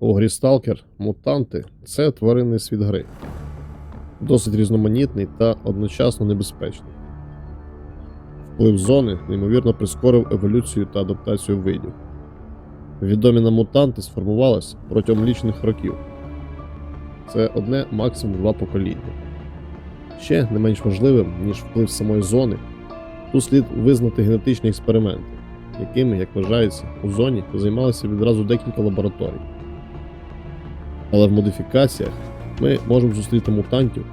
Грі мутанти це тваринний світ гри. Досить різноманітний та одночасно небезпечний. Вплив зони неймовірно прискорив еволюцію та адаптацію видів. Відомі нам мутанти сформувалися протягом лічних років. Це одне максимум два покоління. Ще не менш важливим, ніж вплив самої зони, тут слід визнати генетичні експерименти, якими, як вважається, у зоні займалися відразу декілька лабораторій. Але в модифікаціях ми можемо зустріти мутантів,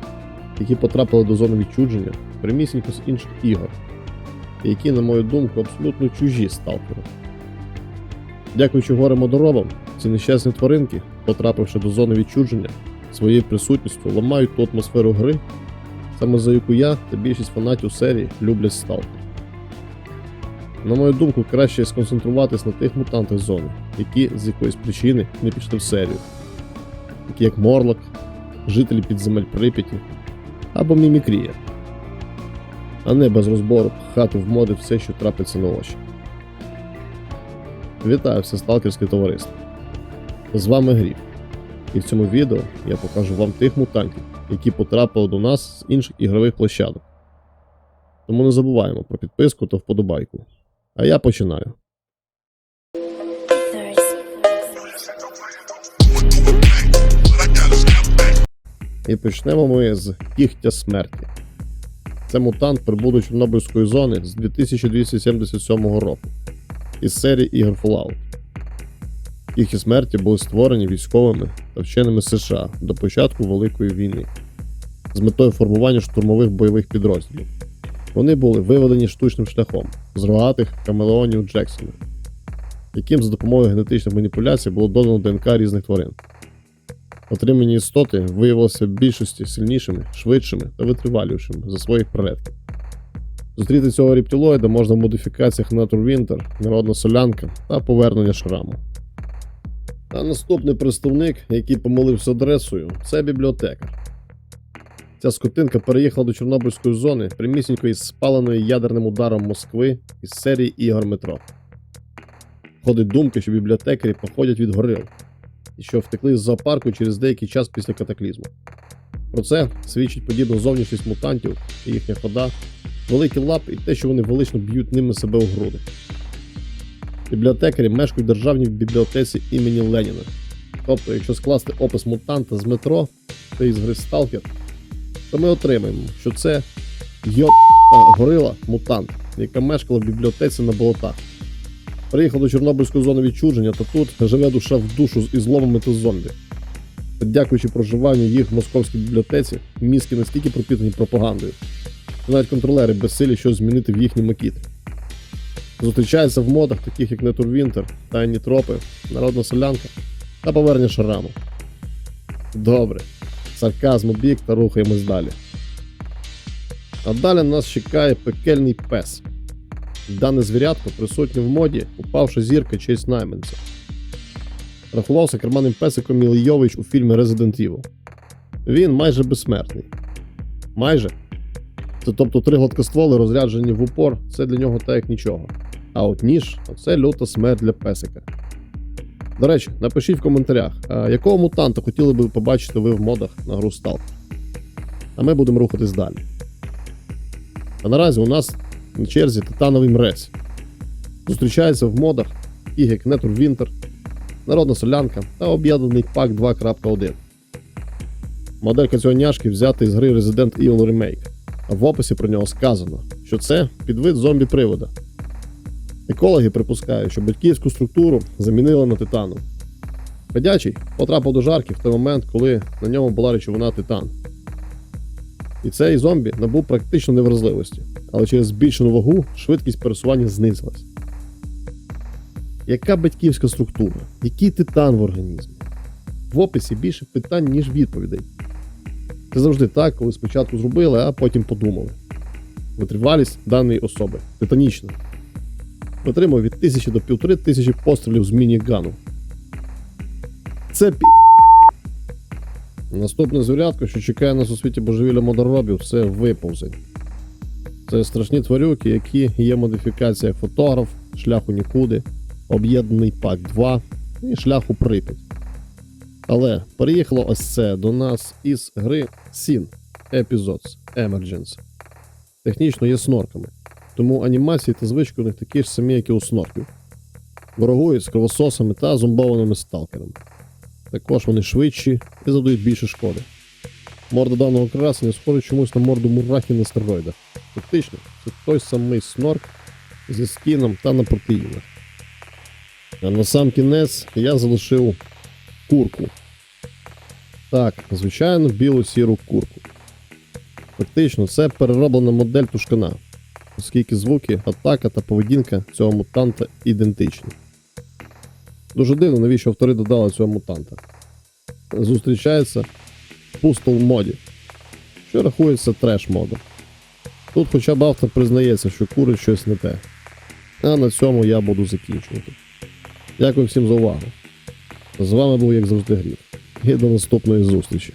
які потрапили до зони відчудження прямісінько з інших ігор, які, на мою думку, абсолютно чужі сталкеру. Дякуючи горем одоробам, ці нещасні тваринки, потрапивши до зони відчудження, своєю присутністю ламають ту атмосферу гри, саме за яку я та більшість фанатів серії люблять сталкер. На мою думку, краще сконцентруватись на тих мутантах зони, які з якоїсь причини не пішли в серію, такі як Морлок, жителі підземель Прип'яті або Мімікрія, а не без розбору пхати в моди все, що трапиться на очі. Вітаю все сталкерське товариство. З вами Гріб. І в цьому відео я покажу вам тих мутантів, які потрапили до нас з інших ігрових площадок. Тому не забуваємо про підписку та вподобайку. А я починаю. І почнемо ми з кігтя смерті. Це мутант прибуду Чорнобильської зони з 2277 року із серії ігор Fallout. Кігті смерті були створені військовими та вченими США до початку Великої війни з метою формування штурмових бойових підрозділів. Вони були виведені штучним шляхом з рогатих камелеонів Джексона, яким за допомогою генетичних маніпуляцій було додано ДНК різних тварин. Отримані істоти виявилися в більшості сильнішими, швидшими та витривалішими за своїх предків. Зустріти цього рептилоїда можна в модифікаціях Naturwinter, Народна солянка та повернення шраму. А наступний представник, який помилився адресою, це бібліотекар. Ця скотинка переїхала до Чорнобильської зони прямісінько із спаленої ядерним ударом Москви із серії ігор метро. Ходить думка, що бібліотекарі походять від горил, що втекли з зоопарку через деякий час після катаклізму. Про це свідчить подібна зовнішність мутантів і їхня хода, великі лапи і те, що вони велично б'ють ними себе у груди. Бібліотекарі мешкають в державній бібліотеці імені Леніна. Тобто, якщо скласти опис мутанта з метро та із гри Сталкер, то ми отримаємо, що це йота горила мутант, яка мешкала в бібліотеці на болотах. Приїхав до Чорнобильської зони відчудження, та тут живе душа в душу з ізломами та зомбі. Дякуючи проживанню їх в московській бібліотеці, мізки настільки пропітані пропагандою, що навіть контролери безсилі щось змінити в їхні макіти. Зустрічається в модах, таких як Neturwinter, Тайні тропи, Народна солянка та повернення шраму. Добре, сарказм у бік та рухаємось далі. А далі нас чекає пекельний пес. Дане звірятко присутнє в моді, упавша зірка честь найманця. Рахувався керманним песиком Мілий Йович у фільмі Resident Evil. Він майже безсмертний. Майже. Це тобто три гладкостволи розряджені в упор, це для нього так як нічого. А от ніж це люта смерть для песика. До речі, напишіть в коментарях, якого мутанта хотіли би побачити ви в модах на гру Stalker. А ми будемо рухатись далі. А наразі у нас на черзі титановий мрець. Зустрічається в модах, таких як Neturwinter, Народна солянка та об'єднаний пак 2.1. Моделька цього няшки взята із гри Resident Evil Remake, а в описі про нього сказано, що це підвид зомбі-привода. Екологи припускають, що батьківську структуру замінили на титану. Ходячий потрапив до жарки в той момент, коли на ньому була речовина титан. І цей зомбі набув практично невразливості, але через збільшену вагу швидкість пересування знизилась. Яка батьківська структура? Який титан в організмі? В описі більше питань, ніж відповідей. Це завжди так, коли спочатку зробили, а потім подумали. Витривалість даної особи титанічна. Витримує від 1000 до 1500 пострілів з міні-гану. Це пі. Наступне звірятко, що чекає нас у світі божевілля модоробів, це виповзень. Це страшні тварюки, які є модифікація фотограф, шлях у нікуди, об'єднаний пак 2 і шлях у Прип'ять. Але переїхало ось це до нас із гри Sin Episodes Emergence. Технічно є снорками, тому анімації та звички у них такі ж самі, як і у снорків. Ворогують з кровососами та зомбованими сталкерами. Також вони швидші і завдають більше шкоди. Морда даного красення схожа чомусь на морду мурахи на стероїдах. Фактично, це той самий снорк зі скіном та на протеїнах. А на сам кінець я залишив курку. Так, звичайно, білу сіру курку. Фактично, це перероблена модель тушкана, оскільки звуки, атака та поведінка цього мутанта ідентичні. Дуже дивно, навіщо автори додали цього мутанта. Зустрічається в пустол моді, що рахується треш модом. Тут хоча б автор признається, що курить щось не те. А на цьому я буду закінчувати. Дякую всім за увагу. З вами був, як завжди, Грів. І до наступної зустрічі.